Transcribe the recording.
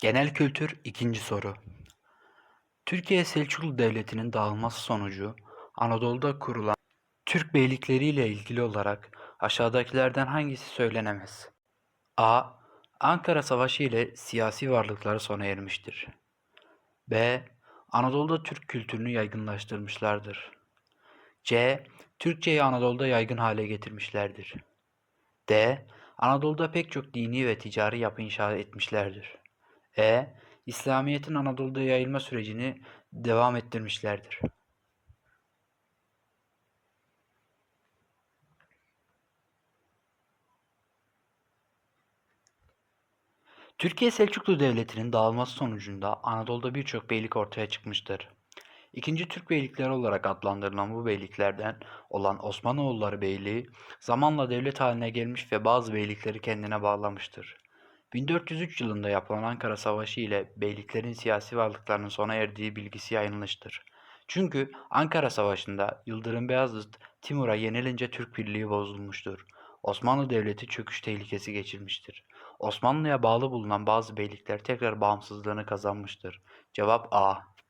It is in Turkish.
Genel kültür ikinci soru. Türkiye Selçuklu Devleti'nin dağılması sonucu Anadolu'da kurulan Türk beylikleriyle ilgili olarak aşağıdakilerden hangisi söylenemez? A. Ankara Savaşı ile siyasi varlıkları sona ermiştir. B. Anadolu'da Türk kültürünü yaygınlaştırmışlardır. C. Türkçeyi Anadolu'da yaygın hale getirmişlerdir. D. Anadolu'da pek çok dini ve ticari yapı inşa etmişlerdir. E. İslamiyet'in Anadolu'da yayılma sürecini devam ettirmişlerdir. Türkiye Selçuklu Devleti'nin dağılması sonucunda Anadolu'da birçok beylik ortaya çıkmıştır. İkinci Türk beylikleri olarak adlandırılan bu beyliklerden olan Osmanoğulları Beyliği zamanla devlet haline gelmiş ve bazı beylikleri kendine bağlamıştır. 1403 yılında yapılan Ankara Savaşı ile beyliklerin siyasi varlıklarının sona erdiği bilgisi yayılmıştır. Çünkü Ankara Savaşı'nda Yıldırım Beyazıt Timur'a yenilince Türk Birliği bozulmuştur. Osmanlı Devleti çöküş tehlikesi geçirmiştir. Osmanlı'ya bağlı bulunan bazı beylikler tekrar bağımsızlığını kazanmıştır. Cevap A.